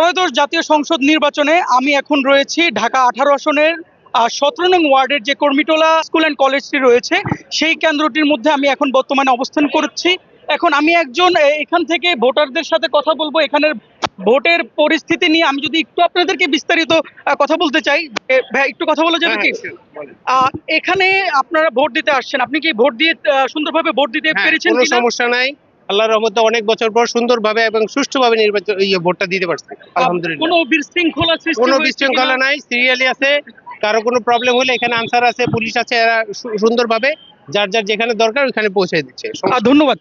ত্রয়োদশ জাতীয় সংসদ নির্বাচনে আমি এখন রয়েছি ঢাকা আঠারো আসনের সতেরো নং ওয়ার্ডের যে কর্মিটোলা স্কুল অ্যান্ড কলেজটি রয়েছে সেই কেন্দ্রটির মধ্যে আমি এখন বর্তমানে অবস্থান করছি। এখন আমি একজন এখান থেকে ভোটারদের সাথে কথা বলব। এখানের ভোটের পরিস্থিতি নিয়ে আমি যদি একটু আপনাদেরকে বিস্তারিত কথা বলতে চাই ভাই একটু কথা বলা যাবে কি? আহ, এখানে আপনারা ভোট দিতে আসছেন। আপনি কি ভোট দিয়ে সুন্দরভাবে ভোট দিতে হ্যাঁ, পেরেছেন কোনো? সমস্যা নাই। আল্লাহর রহমতে অনেক বছর পর সুন্দরভাবে এবং সুষ্ঠুভাবে নির্বাচন ইয়ে ভোটটা দিতে পারছে। আলহামদুলিল্লাহ। কোনো বিশৃঙ্খলা কোনো বিশৃঙ্খলা নাই সিরিয়ালি আছে কারও কোনো প্রবলেম হলে এখানে আনসার আছে পুলিশ আছে এরা সুন্দর সুন্দরভাবে যার যার যেখানে দরকার ওখানে পৌঁছে দিচ্ছে। ধন্যবাদ।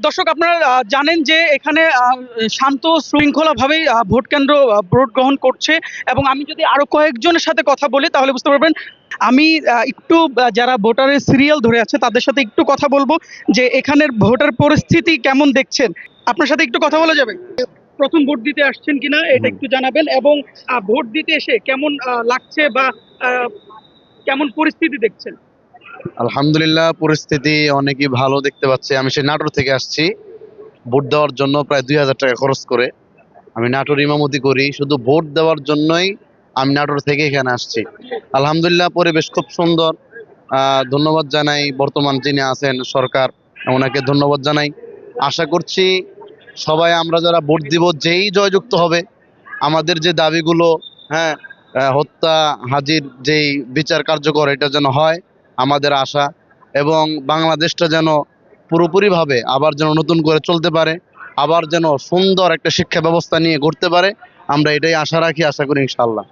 দর্শক আপনারা জানেন যে এখানে আহ, শান্ত শৃঙ্খলা ভাবেই ভোট কেন্দ্র ভোট গ্রহণ করছে। এবং আমি যদি আরও কয়েকজনের সাথে কথা বলি তাহলে বুঝতে পারবেন আমি একটু যারা ভোটারের সিরিয়াল ধরে আছে তাদের সাথে একটু কথা বলব যে এখানের ভোটার পরিস্থিতি কেমন দেখছেন। আপনার সাথে একটু কথা বলা যাবে? প্রথম ভোট দিতে আসছেন কিনা এটা একটু জানাবেন। এবং ভোট দিতে এসে কেমন লাগছে বা আহ, কেমন পরিস্থিতি দেখছেন? আলহামদুলিল্লাহ, পরিস্থিতি অনেকই ভালো দেখতে পাচ্ছি। আমি সেই নাটোর থেকে আসছি। ভোট দেওয়ার জন্য প্রায় দুই হাজার টাকা খরচ করে। আমি নাটোর ইমামতি করি। শুধু ভোট দেওয়ার জন্যই আমি নাটোর থেকে এখানে আসছি। আলহামদুলিল্লাহ, পরিবেশ খুব সুন্দর। ধন্যবাদ জানাই। বর্তমান যিনি আছেন সরকার, ওনাকে ধন্যবাদ জানাই। আশা করছি সবাই আমরা যারা ভোট দিব, যেই জয়যুক্ত হবে, আমাদের যে দাবিগুলো হ্যাঁ হত্যা, হাজির যেই বিচার কার্যকর, এটা যেন হয়। আমাদের আশা এবং বাংলাদেশটা যেন পুরোপুরিভাবে আবার যেন নতুন করে চলতে পারে, আবার যেন সুন্দর একটা শিক্ষা ব্যবস্থা নিয়ে গড়তে পারে, আমরা এটাই আশা রাখি, আশা করি ইনশাল্লাহ